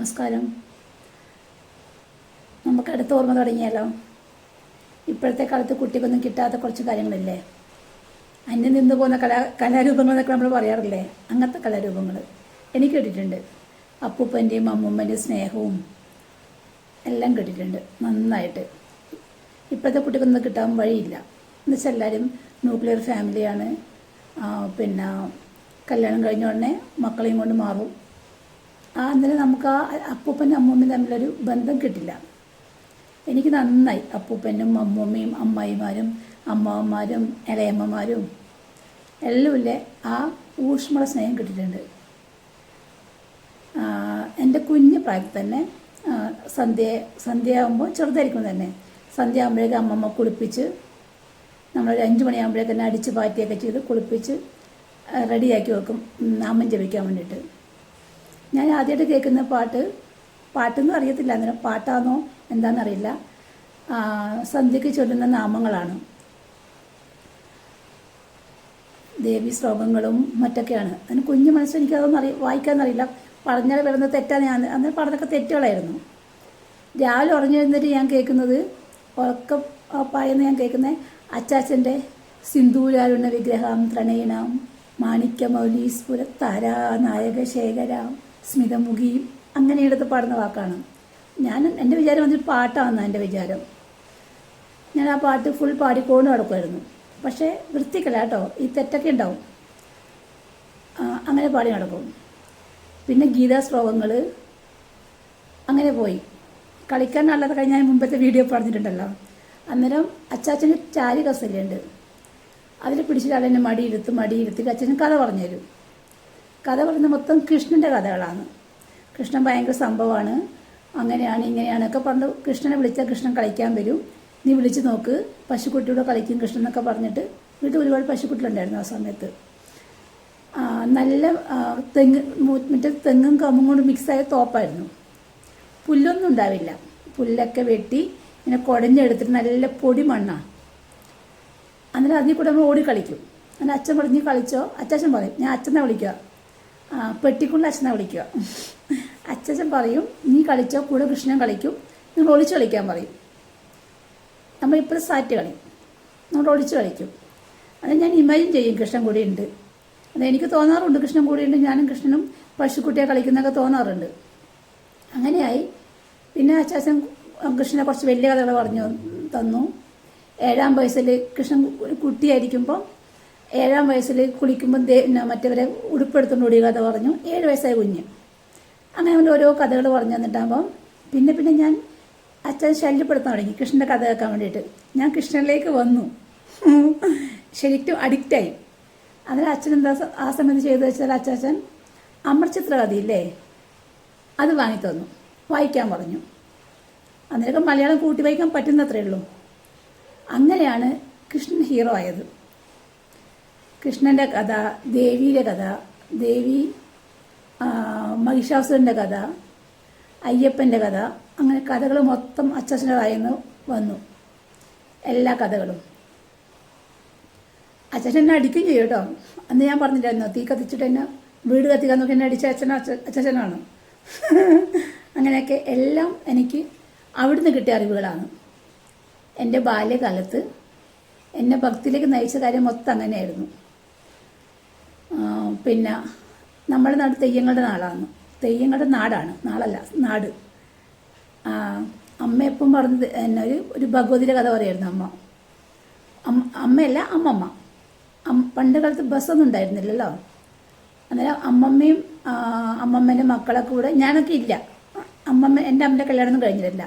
നമസ്കാരം. നമുക്ക് അടുത്ത ഓർമ്മ തുടങ്ങിയാലോ? ഇപ്പോഴത്തെ കാലത്ത് കുട്ടിക്കൊന്നും കിട്ടാത്ത കുറച്ച് കാര്യങ്ങളില്ലേ? അന്യം നിന്ന് പോകുന്ന കലാ കലാരൂപങ്ങൾ എന്നൊക്കെ നമ്മൾ പറയാറില്ലേ? അങ്ങനത്തെ കലാരൂപങ്ങൾ. എനിക്ക് കിട്ടിയിട്ടുണ്ട് അപ്പൂപ്പന്റെയും അമ്മൂമ്മന്റെയും സ്നേഹവും എല്ലാം കിട്ടിയിട്ടുണ്ട് നന്നായിട്ട്. ഇപ്പോഴത്തെ കുട്ടിക്കൊന്നും കിട്ടാൻ വഴിയില്ല. എന്നുവെച്ചാൽ എല്ലാവരും ന്യൂക്ലിയർ ഫാമിലിയാണ് പിന്നെ കല്യാണം കഴിഞ്ഞ ഉടനെ മക്കളെയും കൊണ്ട് മാറും. ആ അന്നേരം നമുക്ക് ആ അപ്പൂപ്പനും അമ്മൂമ്മയും തമ്മിലൊരു ബന്ധം കിട്ടില്ല. എനിക്ക് നന്നായി അപ്പൂപ്പനും അമ്മൂമ്മയും അമ്മായിമാരും അമ്മാവന്മാരും ഇളയമ്മമാരും എല്ലാം ഇല്ലേ ആ ഊഷ്മള സ്നേഹം കിട്ടിയിട്ടുണ്ട്. എന്റെ കുഞ്ഞു പ്രായത്തിൽ തന്നെ സന്ധ്യ സന്ധ്യ സന്ധ്യയാകുമ്പോൾ ചെറുതായിരിക്കും തന്നെ. സന്ധ്യ ആകുമ്പോഴേക്കും അമ്മമ്മ കുളിപ്പിച്ച് നമ്മളൊരു അഞ്ച് മണിയാകുമ്പോഴേക്കും തന്നെ അടിച്ച് പാറ്റിയൊക്കെ ചെയ്ത് കുളിപ്പിച്ച് റെഡിയാക്കി വെക്കും. നാമം ജപിക്കാൻ വേണ്ടിയിട്ട്. ഞാൻ ആദ്യമായിട്ട് കേൾക്കുന്ന പാട്ട് പാട്ടൊന്നും അറിയത്തില്ല. അന്നേരം പാട്ടാണോ എന്താണെന്നറിയില്ല സന്ധ്യയ്ക്ക് ചൊല്ലുന്ന നാമങ്ങളാണ്. ദേവി ശ്ലോകങ്ങളും മറ്റൊക്കെയാണ്. അതിന് കുഞ്ഞു മനസ്സിൽ എനിക്കതൊന്നും അറിയ വായിക്കാനറിയില്ല. പറഞ്ഞാൽ വരുന്ന തെറ്റാണ് ഞാൻ. അന്ന് പറഞ്ഞൊക്കെ തെറ്റുകളായിരുന്നു. രാവിലെ ഉറങ്ങിയിരുന്നിട്ട് ഞാൻ കേൾക്കുന്നത് ഉറക്ക പായെന്ന് ഞാൻ കേൾക്കുന്നത് അച്ചാച്ചന്റെ സിന്ദൂരാരുണ വിഗ്രഹം ത്രണയനം മാണിക്യമൗലീസ്പുര താരാ നായക ശേഖരാം സ്മിതമുഖി അങ്ങനെ എടുത്ത് പാടുന്ന വാക്കാണ്. ഞാൻ എന്റെ വിചാരം അതൊരു പാട്ടാണെന്നാണ് എന്റെ വിചാരം. ഞാൻ ആ പാട്ട് ഫുൾ പാടിക്കൊണ്ട് നടക്കുമായിരുന്നു പക്ഷേ വൃത്തിക്കല്ല കേട്ടോ ഈ തെറ്റൊക്കെ ഉണ്ടാവും. അങ്ങനെ പാടി നടക്കും. പിന്നെ ഗീതാ ശ്ലോകങ്ങൾ അങ്ങനെ പോയി. കളിക്കാൻ നല്ലത് കഴിഞ്ഞ ഞാൻ മുമ്പത്തെ വീഡിയോ പറഞ്ഞിട്ടുണ്ടല്ലോ. അന്നേരം അച്ചാച്ചന് ചാരി കസലുണ്ട് അതിൽ പിടിച്ചിട്ട് അതെന്നെ മടിയിരുത്ത് മടിയിരുത്തി അച്ഛനും കഥ പറഞ്ഞു തരും. കഥ പറയുന്നത് മൊത്തം കൃഷ്ണന്റെ കഥകളാണ്. കൃഷ്ണൻ ഭയങ്കര സംഭവമാണ് അങ്ങനെയാണ് ഇങ്ങനെയാണ് ഒക്കെ പറഞ്ഞു കൃഷ്ണനെ വിളിച്ചാൽ കൃഷ്ണൻ കളിക്കാൻ വരും. നീ വിളിച്ച് നോക്ക് പശുക്കുട്ടിയോട് കളിക്കും കൃഷ്ണൻ എന്നൊക്കെ പറഞ്ഞിട്ട്. വീട്ടിൽ ഒരുപാട് പശുക്കുട്ടികളുണ്ടായിരുന്നു ആ സമയത്ത്. നല്ല തെങ്ങ് മറ്റേ തെങ്ങും കമ്മും കൊണ്ട് മിക്സായ തോപ്പായിരുന്നു. പുല്ലൊന്നും ഉണ്ടാവില്ല. പുല്ലൊക്കെ വെട്ടി ഇങ്ങനെ കുടഞ്ഞെടുത്തിട്ട് നല്ല പൊടി മണ്ണാണ് അന്നേരം അതിൽ കൂടെ നമ്മൾ ഓടി കളിക്കും. അങ്ങനെ അച്ഛൻ പറഞ്ഞ് കളിച്ചോ? അച്ചാച്ചൻ പറയും ഞാൻ അച്ഛനെ വിളിക്കുക പെട്ടിക്കുള്ള അച്ഛനെ വിളിക്കുക. അച്ഛൻ പറയും നീ കളിച്ചോ കൂടെ കൃഷ്ണൻ കളിക്കും. നിങ്ങൾ ഒളിച്ചു കളിക്കാൻ പറയും. നമ്മളിപ്പോഴും സാറ്റ് കളി. നമ്മൾ ഒളിച്ചു കളിക്കും. അത് ഞാൻ ഇമാജിൻ ചെയ്യും കൃഷ്ണൻ കൂടി ഉണ്ട്. അത് എനിക്ക് തോന്നാറുണ്ട് കൃഷ്ണൻ കൂടി ഉണ്ട്. ഞാനും കൃഷ്ണനും പശുക്കുട്ടിയെ കളിക്കുന്നൊക്കെ തോന്നാറുണ്ട്. അങ്ങനെയായി. പിന്നെ അച്ചാച്ചൻ കൃഷ്ണനെ കുറച്ച് വലിയ കഥകൾ പറഞ്ഞു തന്നു. ഏഴാം വയസ്സിൽ കൃഷ്ണൻ കുട്ടിയായിരിക്കുമ്പോൾ ഏഴാം വയസ്സിൽ പിന്നെ മറ്റവരെ ഉടുപ്പെടുത്തുകൊണ്ട് ഓടിയ കഥ പറഞ്ഞു. ഏഴ് വയസ്സായ കുഞ്ഞ്. അങ്ങനെ അവന്റെ ഓരോ കഥകൾ പറഞ്ഞു തന്നിട്ടാകുമ്പം പിന്നെ പിന്നെ ഞാൻ അച്ഛൻ ശല്യപ്പെടുത്താൻ തുടങ്ങി. കൃഷ്ണന്റെ കഥ കേൾക്കാൻ വേണ്ടിയിട്ട്. ഞാൻ കൃഷ്ണനിലേക്ക് വന്നു. ശരിക്കും അഡിക്റ്റായി അതിന് അച്ഛൻ എന്താ ആ സമയത്ത് ചെയ്തു വെച്ചാൽ അച്ചാച്ചൻ അമർചിത്ര കഥയില്ലേ അത് വാങ്ങി തന്നു. വായിക്കാൻ പറഞ്ഞു. അന്നേരം മലയാളം കൂട്ടി വായിക്കാൻ പറ്റുന്നത്രേ ഉള്ളൂ. അങ്ങനെയാണ് കൃഷ്ണൻ ഹീറോ ആയത്. കൃഷ്ണന്റെ കഥ ദേവിയുടെ കഥ ദേവി മഹിഷാസുരന്റെ കഥ അയ്യപ്പന്റെ കഥ അങ്ങനെ കഥകൾ മൊത്തം അച്ഛന്റെ വായന്ന് വന്നു. എല്ലാ കഥകളും. അച്ഛൻ എന്നെ അടിക്കുകയും ചെയ്യും കേട്ടോ. അന്ന് ഞാൻ പറഞ്ഞിട്ടായിരുന്നു തീ കത്തിച്ചിട്ട് എന്നെ വീട് കത്തിക്കാൻ നോക്കി എന്നെ അടിച്ച അച്ഛൻ അച്ഛനാണ് അങ്ങനെയൊക്കെ എല്ലാം എനിക്ക് അവിടുന്ന് കിട്ടിയ അറിവുകളാണ്. എന്റെ ബാല്യകാലത്ത് എന്നെ ഭക്തിയിലേക്ക് നയിച്ച കാര്യം മൊത്തം അങ്ങനെയായിരുന്നു. പിന്നെ നമ്മുടെ നാട് തെയ്യങ്ങളുടെ നാടാണ്. തെയ്യങ്ങളുടെ നാടാണ്. നാളല്ല നാട്. അമ്മ എപ്പം പറഞ്ഞത് എന്നെ ഒരു ഒരു ഭഗവതിയുടെ കഥ പറയായിരുന്നു അമ്മ. അമ്മ അമ്മയല്ല അമ്മമ്മ. പണ്ട് കാലത്ത് ബസ്സൊന്നും ഉണ്ടായിരുന്നില്ലല്ലോ. അന്നേരം അമ്മമ്മയും അമ്മമ്മേന്റെ മക്കളൊക്കെ കൂടെ ഞാനൊക്കെ ഇല്ല. അമ്മമ്മ എന്റെ അമ്മന്റെ കല്യാണമൊന്നും കഴിഞ്ഞിട്ടില്ല.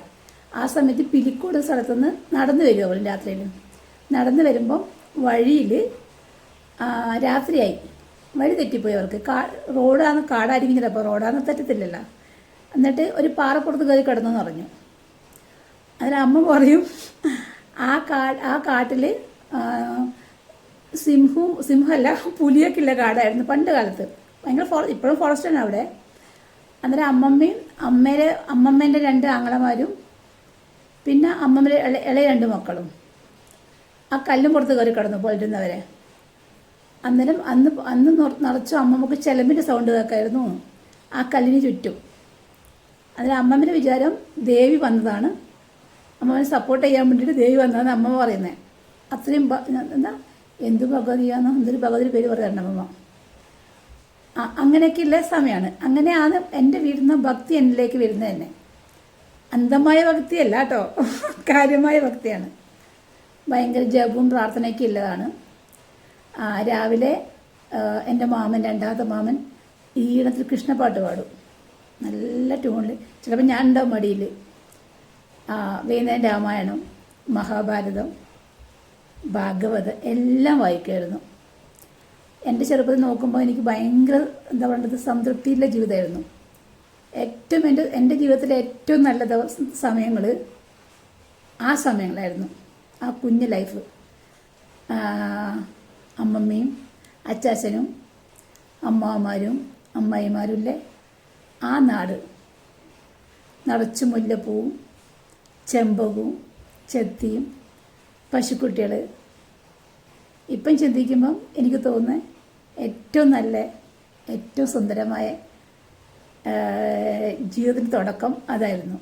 ആ സമയത്ത് പിലിക്കോട് സ്ഥലത്തുനിന്ന് നടന്നു വരും അവൾ രാത്രിയിൽ. നടന്നു വരുമ്പം വഴിയിൽ രാത്രിയായി. വഴി തെറ്റിപ്പോയി അവർക്ക്. കാ റോഡാണ് കാടായിരിക്കും ചിലപ്പോൾ റോഡാന്ന് തെറ്റത്തില്ലല്ലോ. എന്നിട്ട് ഒരു പാറപ്പുറത്ത് കയറി കിടന്നെന്ന് പറഞ്ഞു. അതിൽ അമ്മ പറയും ആ കാ ആ കാട്ടിൽ സിംഹവും സിംഹമല്ല പുലിയൊക്കെ ഉള്ള കാടായിരുന്നു പണ്ട് കാലത്ത്. ഭയങ്കര ഫോറ ഇപ്പോഴും ഫോറസ്റ്റാണ് അവിടെ. അന്നേരം അമ്മമ്മയും അമ്മേരെ അമ്മമ്മേന്റെ രണ്ട് ആങ്ങളമാരും പിന്നെ അമ്മമ്മയുടെ ഇള ഇളയ രണ്ട് മക്കളും ആ കല്ലും പുറത്ത് കയറി കിടന്നു പോയിരുന്നവരെ അന്നേരം അന്ന് അന്ന് അമ്മ അമ്മമ്മക്ക് ചിലമ്പിന്റെ സൗണ്ട് കേൾക്കായിരുന്നു ആ കല്ലിന് ചുറ്റും. അതിന് അമ്മമ്മന്റെ വിചാരം ദേവി വന്നതാണ്. അമ്മമ്മനെ സപ്പോർട്ട് ചെയ്യാൻ വേണ്ടിയിട്ട് ദേവി വന്നതാണ് അമ്മ പറയുന്നത് അത്രയും എന്താ? എന്ത് ഭഗവതിയാന്ന്? എന്തൊരു ഭഗവതി പേര് പറയാറുണ്ട് അമ്മമ്മ. അങ്ങനെയൊക്കെയുള്ള സമയമാണ് അങ്ങനെയാണ് എന്റെ വീട്ടിൽ നിന്ന് ഭക്തി എന്നിലേക്ക് വരുന്നത് തന്നെ. അന്ധമായ ഭക്തിയല്ല കേട്ടോ. കാര്യമായ ഭക്തിയാണ്. ഭയങ്കര ജപവും പ്രാർത്ഥനയൊക്കെ ഉള്ളതാണ്. രാവിലെ എന്റെ മാമൻ രണ്ടാമത്തെ മാമൻ ഈണത്തിൽ കൃഷ്ണപ്പാട്ട് പാടും. നല്ല ട്യൂണിൽ ചിലപ്പോൾ ഞാൻ ഉണ്ടാവും മടിയിൽ വൈകുന്നേരം രാമായണം മഹാഭാരതം ഭാഗവത് എല്ലാം വായിക്കുമായിരുന്നു. എന്റെ ചെറുപ്പത്തിൽ നോക്കുമ്പോൾ എനിക്ക് ഭയങ്കര എന്താ പറയുന്നത് സംതൃപ്തിയുള്ള ജീവിതമായിരുന്നു. ഏറ്റവും എന്റെ എന്റെ ജീവിതത്തിലെ ഏറ്റവും നല്ല ദിവസം സമയങ്ങൾ ആ സമയങ്ങളായിരുന്നു. ആ കുഞ്ഞ് ലൈഫ് അമ്മമ്മയും അച്ചാച്ചനും അമ്മാമാരും അമ്മായിമാരും ഇല്ലേ ആ നാട് നടച്ചു മുല്ലപ്പൂവും ചെമ്പകവും ചെത്തിയും പശുക്കുട്ടികൾ ഇപ്പം ചിന്തിക്കുമ്പം എനിക്ക് തോന്നുന്നത് ഏറ്റവും നല്ല ഏറ്റവും സുന്ദരമായ ജീവിതത്തിന് തുടക്കം അതായിരുന്നു.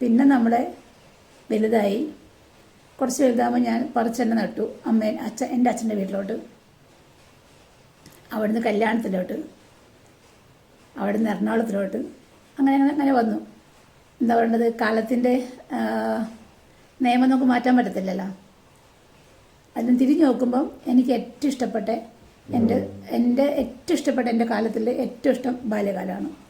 പിന്നെ നമ്മളെ വലുതായി കുറച്ച് വലുതാകുമ്പോൾ ഞാൻ പറിച്ചെണ്ണ നട്ടു. അമ്മ അച്ഛൻ എന്റെ അച്ഛന്റെ വീട്ടിലോട്ട്. അവിടുന്ന് കല്യാണത്തിലോട്ട്. അവിടുന്ന് എറണാകുളത്തിലോട്ട്. അങ്ങനെ അങ്ങനെ അങ്ങനെ വന്നു. എന്താ പറയേണ്ടത് കാലത്തിന്റെ നിയമം നമുക്ക് മാറ്റാൻ പറ്റത്തില്ലല്ലോ. അതിന് തിരിഞ്ഞു നോക്കുമ്പം എനിക്ക് ഏറ്റവും ഇഷ്ടപ്പെട്ട എന്റെ എന്റെ ഏറ്റവും ഇഷ്ടപ്പെട്ട എന്റെ കാലത്തിൽ ഏറ്റവും ഇഷ്ടം ബാല്യകാലമാണ്.